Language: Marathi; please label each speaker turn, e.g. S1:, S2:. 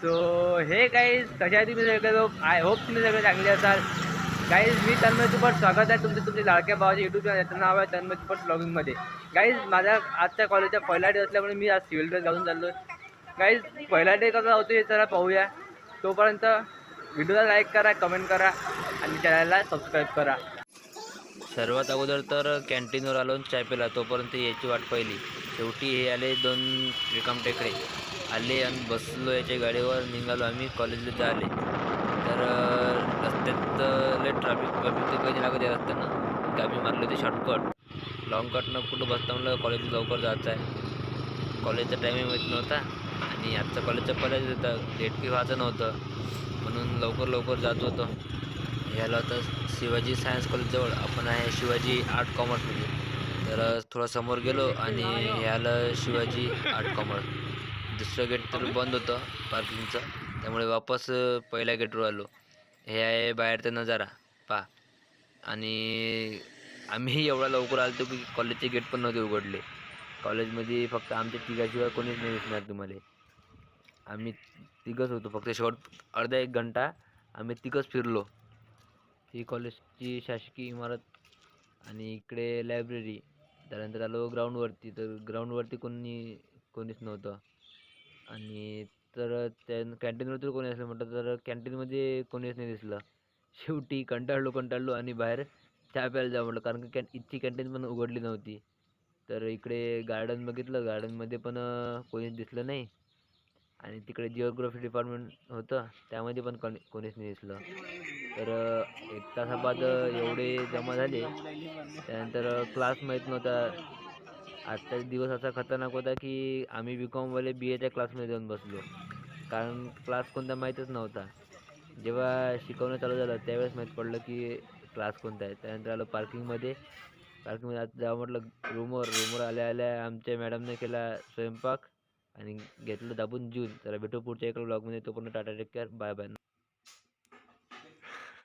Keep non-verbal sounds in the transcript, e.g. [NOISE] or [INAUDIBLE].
S1: सो हे गाईज कशा आहे तुम्ही सगळे? लोक आय होप तुम्ही सगळे चांगले असाल. गाईज मी तन्मय तुपट स्वागत आहे तुमचं तुमच्या लाडक्या भावाच्या युट्यूब चॅनल त्याचं नाव आहे तन्मय तुपट ब्लॉगिंगमध्ये गाईज माझ्या आजच्या कॉलेजचा पहिला डे असल्यामुळे मी आज सिव्हिल ड्रेस घालून चाललो गाईज पहिला डे कसा होतो हे जरा पाहूया. तोपर्यंत व्हिडिओला लाईक करा कमेंट करा आणि चॅनलला सबस्क्राईब करा.
S2: सर्वात अगोदर तर कॅन्टीनवर आलो चाय पिला. तोपर्यंत याची वाट पाहिली. शेवटी हे आले दोन रिकाम टेकडे. आले आणि बसलो याच्या गाडीवर निघालो आम्ही कॉलेजला जायले. तर रस्त्यात लय ट्रॅफिक ट्रॅफिक तर काही लागत या रस्त्यानं. आम्ही मारले होते शॉर्टकट लॉंग कटनं कुठं बसता म्हणलं कॉलेज लवकर जायचं आहे. कॉलेजचा टायमिंग माहीत नव्हता. आणि आजचा कॉलेजचा पहिलाच होता. लेट की व्हायचं नव्हतं. म्हणून लवकर लवकर जात होतो. ह्याला तर शिवाजी सायन्स कॉलेजजवळ आपण आहे शिवाजी आर्ट कॉमर्समध्ये तर थोडं समोर गेलो आणि ह्याला शिवाजी आर्ट कॉमर्स दुसरं गेट तर बंद होतं पार्किंगचं त्यामुळे वापस पहिल्या गेटवर आलो. हे आहे बाहेरचा नजारा. पा आणि आम्ही [LAUGHS] एवढा लवकर आलो की कॉलेजचे गेट पण नव्हते उघडले. कॉलेजमध्ये फक्त आमच्या तिघाशिवाय कोणीच नाही दिसणार तुम्हाला. आम्ही तिघंच होतो. फक्त शेवट अर्धा एक घंटा आम्ही तिघंच फिरलो. ही कॉलेजची शासकीय इमारत आणि इकडे लायब्ररी त्यानंतर आलो ग्राउंडवरती तर ग्राउंडवरती कोणी कोणीच नव्हतं. आणि तर त्या कॅन्टीनवर तर कोणी असलं म्हटलं तर कॅन्टीनमध्ये कोणीच नाही दिसलं. शेवटी कंटाळलो कंटाळलो आणि बाहेर चहा प्यायला जाऊ म्हटलं. कारण की कॅन इथची कॅन्टीन पण उघडली नव्हती. तर इकडे गार्डन बघितलं. गार्डनमध्ये पण कोणीच दिसलं नाही. आणि तिकडे जिओग्राफी डिपार्टमेंट होतं. त्यामध्ये पण कोणी कोणीच नाही दिसलं. तर एक तासाबाद एवढे जमा झाले. त्यानंतर क्लास माहीत नव्हता. आजचा दिवस असा खतरनाक होता की आम्ही बी कॉमवाले बी एच्या क्लासमध्ये जाऊन बसलो. कारण क्लास कोणता माहीतच नव्हता. जेव्हा शिकवणं चालू झालं त्यावेळेस माहीत पडलं की क्लास कोणता आहे. त्यानंतर आलो पार्किंगमध्ये पार्किंगमध्ये आता जावं म्हटलं रूमवर रूमवर आल्या आल्या आमच्या मॅडमने केला स्वयंपाक आणि घेतलं दाबून जून तर भेटू पुढच्या एका ब्लॉगमध्ये तोपर्यंत tata take care. Bye bye